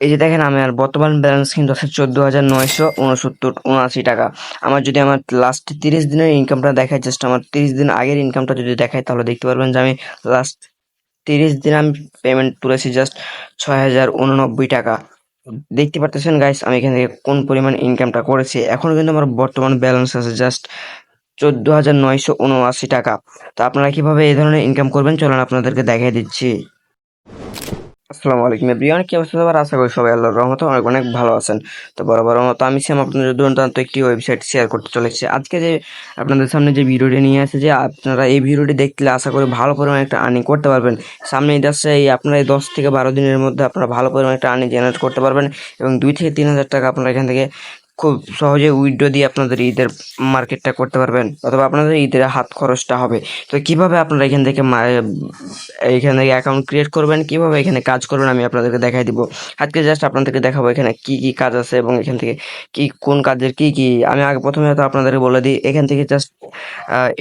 এই যে দেখেন, আমি আমার বর্তমান ব্যালেন্স কিন্তু আছে চোদ্দ হাজার নয়শো উনসত্তর, উনআশি টাকা। আমার যদি আমার লাস্ট তিরিশ দিনের ইনকামটা দেখায় জাস্ট আমার তিরিশ দিন আগের ইনকামটা যদি দেখায়, তাহলে দেখতে পারবেন যে আমি লাস্ট তিরিশ দিন আমি পেমেন্ট তুলেছি জাস্ট ছয় হাজার উননব্বই টাকা। দেখতে পারতেছেন গাইস আমি এখান থেকে কোন পরিমাণ ইনকামটা করেছি? এখন কিন্তু আমার বর্তমান ব্যালেন্স আছে জাস্ট চোদ্দ হাজার নয়শো উনআশি টাকা। তো আপনারা কীভাবে এই ধরনের ইনকাম করবেন? চলুন আপনাদেরকে দেখিয়ে দিচ্ছি। আসসালামু আলাইকুম এভরিওয়ান, কি অবস্থা সবার? আশা করি সবাই আল্লাহর রহমতে অনেক অনেক ভালো আছেন। তো বড় বরাবর মতো আমি সেম আপনাদের দুর্দান্ত একটি ওয়েবসাইট শেয়ার করতে চলেছি। আজকে যে আপনাদের সামনে যে ভিডিওটি নিয়ে আসে, যে আপনারা এই ভিডিওটি দেখলে আশা করি ভালো পরিমাণে একটা আর্নিং করতে পারবেন। সামনে যাচ্ছে এই আপনারা এই দশ থেকে বারো দিনের মধ্যে আপনারা ভালো পরিমাণে একটা আর্নিং জেনারেট করতে পারবেন এবং দুই থেকে তিন হাজার টাকা আপনারা এখান থেকে খুব সহজে উইথড্র দিয়ে আপনাদের ঈদের মার্কেটটা করতে পারবেন, অথবা আপনাদের ঈদের হাত খরচটা হবে। তো কীভাবে আপনারা এখান থেকে এইখান থেকে অ্যাকাউন্ট ক্রিয়েট করবেন, কীভাবে এখানে কাজ করবেন আমি আপনাদেরকে দেখাই দিব। আজকে জাস্ট আপনাদেরকে দেখাবো এখানে কি কি কাজ আছে এবং এখান থেকে কি, কোন কাজের কি কি। আমি আগে প্রথমে হয়তো আপনাদেরকে বলে দিই, এখান থেকে জাস্ট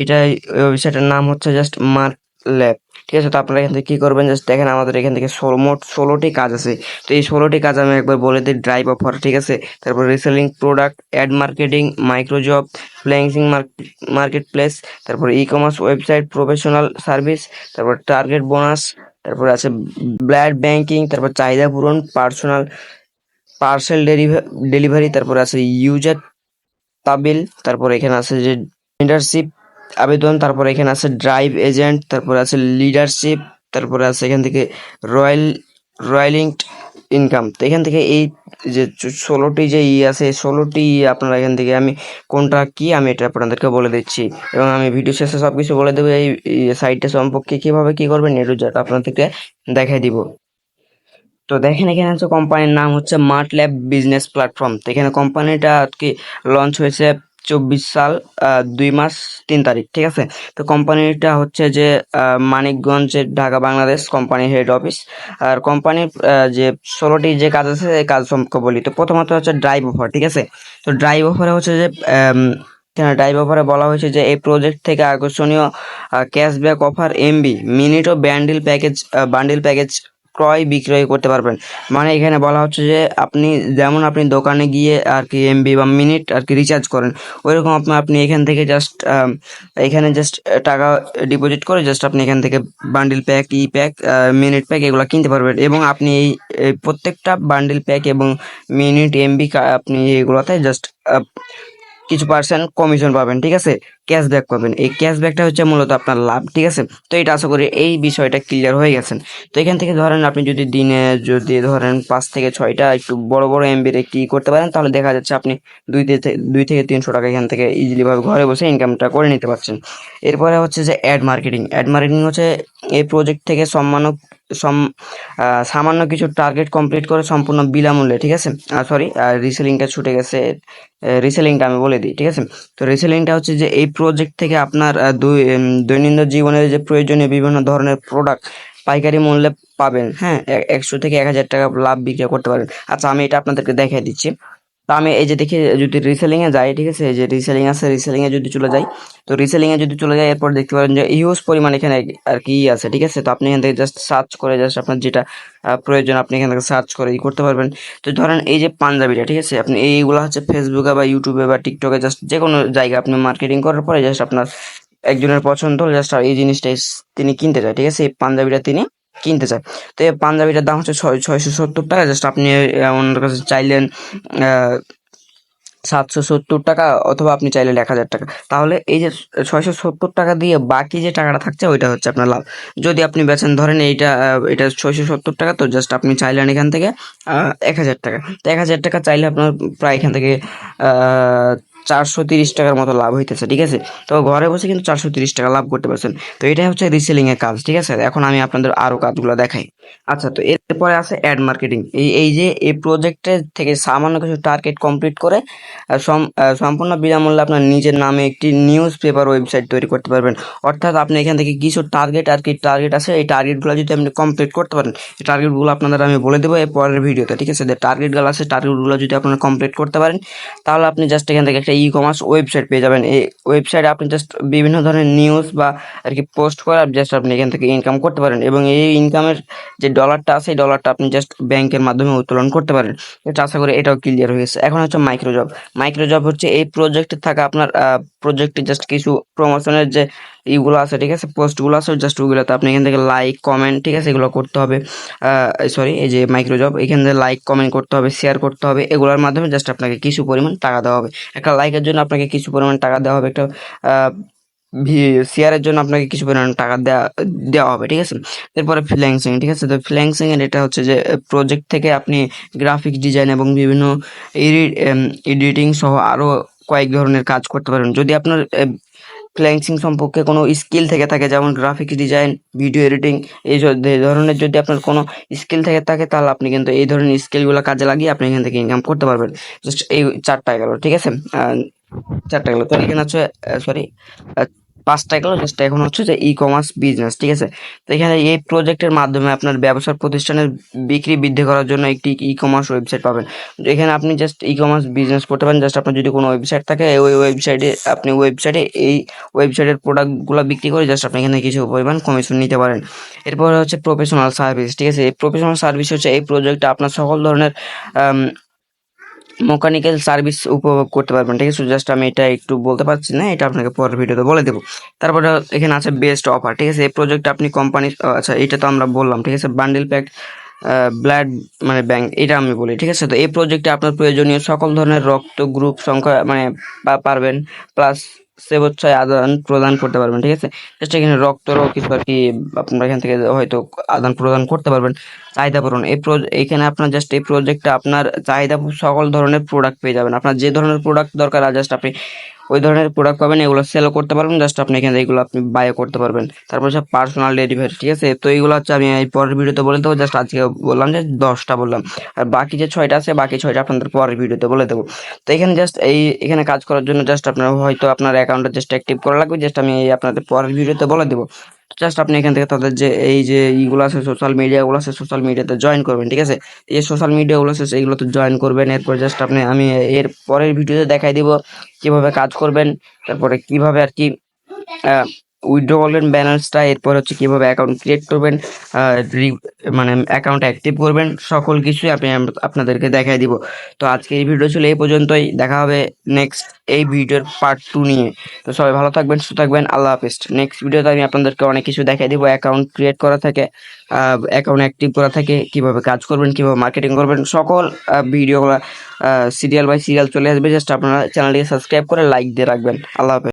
এটা ওয়েবসাইটের নাম হচ্ছে জাস্ট মার্ক ল্যাব ঠিক আছে? তো আপনারা এখান থেকে কী করবেন? জাস্ট দেখেন আমাদের এখান থেকে ষোলো, মোট ষোলোটি কাজ আছে। তো এই ষোলোটি কাজ আমি একবার বলে দিই ড্রাইভ অফার ঠিক আছে? তারপর reselling product ad marketing micro job freelancing market place তারপর e commerce website professional service তারপর টার্গেট বোনাস তারপর আছে ব্লাড ব্যাংকিং তারপর চাহিদা পূরণ পার্সোনাল পার্সেল ডেলিভারি তারপর আছে ইউজার তাবিল তারপর এখানে আছে যে লিডারশিপ আবেদন, তারপর এখানে আছে ড্রাইভ এজেন্ট, তারপর আছে লিডারশিপ, তারপরে আছে এখান থেকে রয়্যাল রয়্যালিং ইনকাম। তো এখান থেকে এই যে ষোলোটি যে ই আছে ষোলোটি আপনারা এখান থেকে আমি কোনটা কি, আমি এটা আপনাদেরকে বলে দিচ্ছি। এবং আমি ভিডিও শেষে সব কিছু বলে দেবো, এই সাইটটা সম্পর্কে কীভাবে কী করবেন নেটু যেটা আপনাদেরকে দেখাই দিব। তো দেখেন, এখানে হচ্ছে কোম্পানির নাম হচ্ছে মার্ট ল্যাব বিজনেস প্ল্যাটফর্ম তো এখানে কোম্পানিটা আজকে লঞ্চ হয়েছে চব্বিশ সাল দুই মাস, তিন তারিখ, ঠিক আছে? তো কোম্পানিটা হচ্ছে যে মানিকগঞ্জের ঢাকা, বাংলাদেশ কোম্পানির হেড অফিস। আর কোম্পানির যে ষোলোটি যে কাজ আছে এই কাজ সম্পর্কে বলি তো প্রথমত হচ্ছে ড্রাইভ অফার, ঠিক আছে? তো ড্রাইভ অফারে হচ্ছে যে এখানে ড্রাইভ অফারে বলা হয়েছে যে, এই প্রজেক্ট থেকে আকর্ষণীয় ক্যাশব্যাক অফার এমবি মিনিট ও ব্যান্ডেল প্যাকেজ বান্ডিল প্যাকেজ ক্রয় বিক্রয় করতে পারবেন। মানে এখানে বলা হচ্ছে যে আপনি যেমন আপনি দোকানে গিয়ে আর কি এমবি বা মিনিট আর কি রিচার্জ করেন, ওইরকম আপনি আপনি এখান থেকে জাস্ট এখানে জাস্ট টাকা ডিপোজিট করে জাস্ট আপনি এখান থেকে বান্ডিল প্যাক ই প্যাক মিনিট প্যাক এগুলো কিনতে পারবেন। এবং আপনি এই প্রত্যেকটা বান্ডিল প্যাক এবং মিনিট এমবি আপনি এগুলোতে জাস্ট কিছু পার্সেন্ট কমিশন পাবেন, ঠিক আছে? ক্যাশব্যাক পাবেন। এই ক্যাশব্যাকটা হচ্ছে মূলত আপনার লাভ, ঠিক আছে? তো এটা আশা করি এই বিষয়টা ক্লিয়ার হয়ে গেছেন তো এখান থেকে ধরেন আপনি যদি দিনে যদি ধরেন পাঁচ থেকে ছয়টা একটু বড় বড় এমবির একটি করতে পারেন, তাহলে দেখা যাচ্ছে আপনি দুই থেকে দুই থেকে তিনশো টাকা এখান থেকে ইজিলিভাবে ঘরে বসে ইনকামটা করে নিতে পারছেন। এরপরে হচ্ছে যে অ্যাড মার্কেটিং অ্যাড মার্কেটিং হচ্ছে এই প্রজেক্ট থেকে সম্মান সম সামান্য কিছু টার্গেট কমপ্লিট করে সম্পূর্ণ বিনামূল্যে, ঠিক আছে? সরি রিসেলিংটা ছুটে গেছে রিসেলিংটা আমি বলে দিই, ঠিক আছে? তো রিসেলিংটা হচ্ছে যে এই প্রজেক্ট থেকে আপনার দৈনন্দিন জীবনের যে প্রয়োজনীয় বিভিন্ন ধরনের প্রোডাক্ট পাইকারি মূল্যে পাবেন হ্যাঁ? একশো থেকে এক হাজার টাকা লাভ বিক্রি করতে পারেন আচ্ছা আমি এটা আপনাদেরকে দেখাই দিচ্ছি। তো আমি এই যে দেখি, যদি রিসেলিং এ যাই, ঠিক আছে? এই যে রিসেলিং আছে রিসেলিং এ যদি চলে যাই, তো রিসেলিং এ যদি চলে যাই, এরপর দেখতে পারেন যে ইউজ পরিমাণ এখানে আর কি আছে, ঠিক আছে? তো আপনি এখান থেকে জাস্ট সার্চ করে জাস্ট আপনার যেটা প্রয়োজন, আপনি এখান থেকে সার্চ করে ই করতে পারবেন। তো ধরেন এই যে পাঞ্জাবিটা, ঠিক আছে? আপনি এইগুলো হচ্ছে ফেসবুকে বা ইউটিউবে বা টিকটকে জাস্ট যে কোনো জায়গায় আপনি মার্কেটিং করার পরে জাস্ট আপনার একজনের পছন্দ জাস্ট এই জিনিসটাই তিনি কিনতে চায়, ঠিক আছে? এই পাঞ্জাবিটা তিনি কিনতে চায়। তো এই পাঞ্জাবিটার দাম হচ্ছে ছয় ছয়শো সত্তর টাকা। জাস্ট আপনি ওনার কাছে চাইলেন সাতশো সত্তর টাকা অথবা আপনি চাইলেন এক হাজার টাকা। তাহলে এই যে ছয়শো সত্তর টাকা দিয়ে বাকি যে টাকাটা থাকছে, ওইটা হচ্ছে আপনার লাভ। যদি আপনি বেচেন ধরেন এইটা এটা ছয়শো সত্তর টাকা, তো জাস্ট আপনি চাইলেন এখান থেকে এক হাজার টাকা। তো এক হাজার টাকা চাইলে আপনার প্রায় এখান থেকে চারশো তিরিশ টাকার মতো লাভ হইতেছে, ঠিক আছে? তো ঘরে বসে কিন্তু চারশো তিরিশ টাকা লাভ করতে পারছেন। তো এটাই হচ্ছে রিসেলিং এর কাজ, ঠিক আছে? এখন আমি আপনাদের আরও কাজগুলো দেখাই। আচ্ছা তো এরপরে আছে অ্যাড মার্কেটিং এই এই যে, এই প্রজেক্টের থেকে সামান্য কিছু টার্গেট কমপ্লিট করে সম্পূর্ণ বিনামূল্যে আপনার নিজের নামে একটি নিউজ পেপার ওয়েবসাইট তৈরি করতে পারবেন। অর্থাৎ আপনি এখান থেকে কিছু টার্গেট আর কি টার্গেট আছে, এই টার্গেটগুলো যদি আপনি কমপ্লিট করতে পারেন, এই টার্গেটগুলো আপনাদের আমি বলে দেবো এর পরের ভিডিওতে ঠিক আছে? যে টার্গেটগুলো আছে টার্গেটগুলো যদি আপনারা কমপ্লিট করতে পারেন, তাহলে আপনি জাস্ট এখান থেকে একটা ই কমার্স ওয়েবসাইট পেয়ে যাবেন। এই ওয়েবসাইটে আপনি জাস্ট বিভিন্ন ধরনের নিউজ বা আর কি পোস্ট করার জাস্ট আপনি এখান থেকে ইনকাম করতে পারেন এবং এই ইনকামের যে ডলারটা আছে, এই ডলারটা আপনি জাস্ট ব্যাংকের মাধ্যমে উত্তোলন করতে পারেন। এটা আশা করি এটাও ক্লিয়ার হয়ে গেছে। এখন হচ্ছে মাইক্রোজব মাইক্রোজব হচ্ছে এই প্রজেক্টে থাকা আপনার প্রজেক্টে জাস্ট কিছু প্রমোশনের যে ইগুলো আছে, ঠিক আছে? পোস্টগুলো আছে জাস্ট ওগুলোতে আপনি এখান থেকে লাইক কমেন্ট ঠিক আছে? এগুলো করতে হবে। সরি এই যে মাইক্রোজব এখান থেকে লাইক কমেন্ট করতে হবে শেয়ার করতে হবে। এগুলোর মাধ্যমে জাস্ট আপনাকে কিছু পরিমাণ টাকা দেওয়া হবে। একটা লাইকের জন্য আপনাকে কিছু পরিমাণ টাকা দেওয়া হবে, একটা শেয়ারের জন্য আপনাকে কিছু পরিমাণ টাকা দেওয়া দেওয়া হবে, ঠিক আছে? এরপরে ফ্রিল্যান্সিং ঠিক আছে? তো ফ্রিল্যান্সিং এর এটা হচ্ছে যে প্রজেক্ট থেকে আপনি গ্রাফিক্স ডিজাইন এবং বিভিন্ন এডিটিং সহ আরও কয়েক ধরনের কাজ করতে পারেন। যদি আপনার ফ্রিল্যান্সিং সম্পর্কে কোনো স্কিল থেকে থাকে, যেমন গ্রাফিক্স ডিজাইন ভিডিও এডিটিং এই ধরনের যদি আপনার কোনো স্কিল থেকে থাকে, তাহলে আপনি কিন্তু এই ধরনের স্কিলগুলো কাজে লাগিয়ে আপনি এখান থেকে ইনকাম করতে পারবেন। জাস্ট এই চারটা গেল, ঠিক আছে? চারটা গেল। তো এখানে হচ্ছে সরি পাঁচটা গেল জাস্ট এখন হচ্ছে যে ই কমার্স বিজনেস ঠিক আছে? তো এখানে এই প্রজেক্টের মাধ্যমে আপনার ব্যবসার প্রতিষ্ঠানের বিক্রি বৃদ্ধি করার জন্য একটি ই কমার্স ওয়েবসাইট পাবেন এখানে আপনি জাস্ট ই কমার্স বিজনেস করতে পারেন জাস্ট আপনার যদি কোনো ওয়েবসাইট থাকে ওই ওয়েবসাইটে আপনি ওয়েবসাইটে এই ওয়েবসাইটের প্রোডাক্টগুলো বিক্রি করে জাস্ট আপনি এখানে কিছু পরিমাণ কমিশন নিতে পারেন। এরপর হচ্ছে প্রফেশনাল সার্ভিস ঠিক আছে? এই প্রফেশনাল সার্ভিস হচ্ছে এই প্রজেক্টটা আপনার সকল ধরনের মেকানিক্যাল সার্ভিস উপভোগ করতে পারবেন, ঠিক আছে? জাস্ট আমি এটা একটু বলতে পারছি না, এটা আপনাকে পরের ভিডিওতে বলে দেবো। তারপরে এখানে আছে বেস্ট অফার ঠিক আছে? এই প্রজেক্ট আপনি কোম্পানি আচ্ছা এটা তো আমরা বললাম, ঠিক আছে? বান্ডিল প্যাক ব্লাড মানে ব্যাংক এটা আমি বলি, ঠিক আছে? তো এই প্রজেক্টে আপনার প্রয়োজনীয় সকল ধরনের রক্ত গ্রুপ সংখ্যা মানে পারবেন প্লাস সেবোচ্ছয় আদান প্রদান করতে পারবেন, ঠিক আছে? জাস্ট এখানে রক্তরও কিছু আর কি আপনারা এখান থেকে হয়তো আদান প্রদান করতে পারবেন। চাহিদা পূরণ, এই এখানে আপনার জাস্ট এই প্রজেক্টটা আপনার চাহিদা সকল ধরনের প্রোডাক্ট পেয়ে যাবেন। আপনার যে ধরনের প্রোডাক্ট দরকার জাস্ট আপনি ওই ধরনের প্রোডাক্ট পাবেন, এগুলো সেলও করতে পারবেন জাস্ট আপনি এখানে এগুলো আপনি বাইও করতে পারবেন। তারপর সব পার্সোনাল ডেলিভারি ঠিক আছে? তো এইগুলো হচ্ছে আমি এই পরের ভিডিওতে বলে দেবো জাস্ট আজকে বললাম যে দশটা বললাম। আর বাকি যে ছয়টা আছে, বাকি ছয়টা আপনাদের পরের ভিডিওতে বলে দেবো। তো এখানে জাস্ট এই, এখানে কাজ করার জন্য জাস্ট আপনার হয়তো আপনার অ্যাকাউন্টটা জাস্ট অ্যাক্টিভ করা লাগবে জাস্ট আমি এই আপনাদের পরের ভিডিওতে বলে দেবো। জাস্ট আপনি এখান থেকে তাদের যে, এই যে ইগুলো আছে সোশ্যাল মিডিয়াগুলো আছে সোশ্যাল মিডিয়াতে জয়েন করবেন, ঠিক আছে? এই সোশ্যাল মিডিয়াগুলো আছে এইগুলোতে জয়েন করবেন, এরপর জাস্ট আপনি, আমি এর পরের ভিডিওতে দেখাই দিব কীভাবে কাজ করবেন, তারপরে কীভাবে আর কি উইথড্র করবেন ব্যালেন্সটা এরপর হচ্ছে কীভাবে অ্যাকাউন্ট ক্রিয়েট করবেন মানে অ্যাকাউন্ট অ্যাক্টিভ করবেন, সকল কিছুই আমি আপনাদেরকে দেখাই দিব। তো আজকে এই ভিডিও ছিল এই পর্যন্তই, দেখা হবে নেক্সট এই ভিডিওর পার্ট টু নিয়ে। তো সবাই ভালো থাকবেন, সুস্থ থাকবেন, আল্লাহ হাফিজ। নেক্সট ভিডিওতে আমি আপনাদেরকে অনেক কিছু দেখাই দিব অ্যাকাউন্ট ক্রিয়েট করা থাকে অ্যাকাউন্ট অ্যাক্টিভ করা থাকে, কীভাবে কাজ করবেন, কীভাবে মার্কেটিং করবেন, সকল ভিডিওগুলো সিরিয়াল বাই সিরিয়াল চলে আসবে। জাস্ট আপনারা চ্যানেলটিকে সাবস্ক্রাইব করে লাইক দিয়ে রাখবেন। আল্লাহ হাফেজ।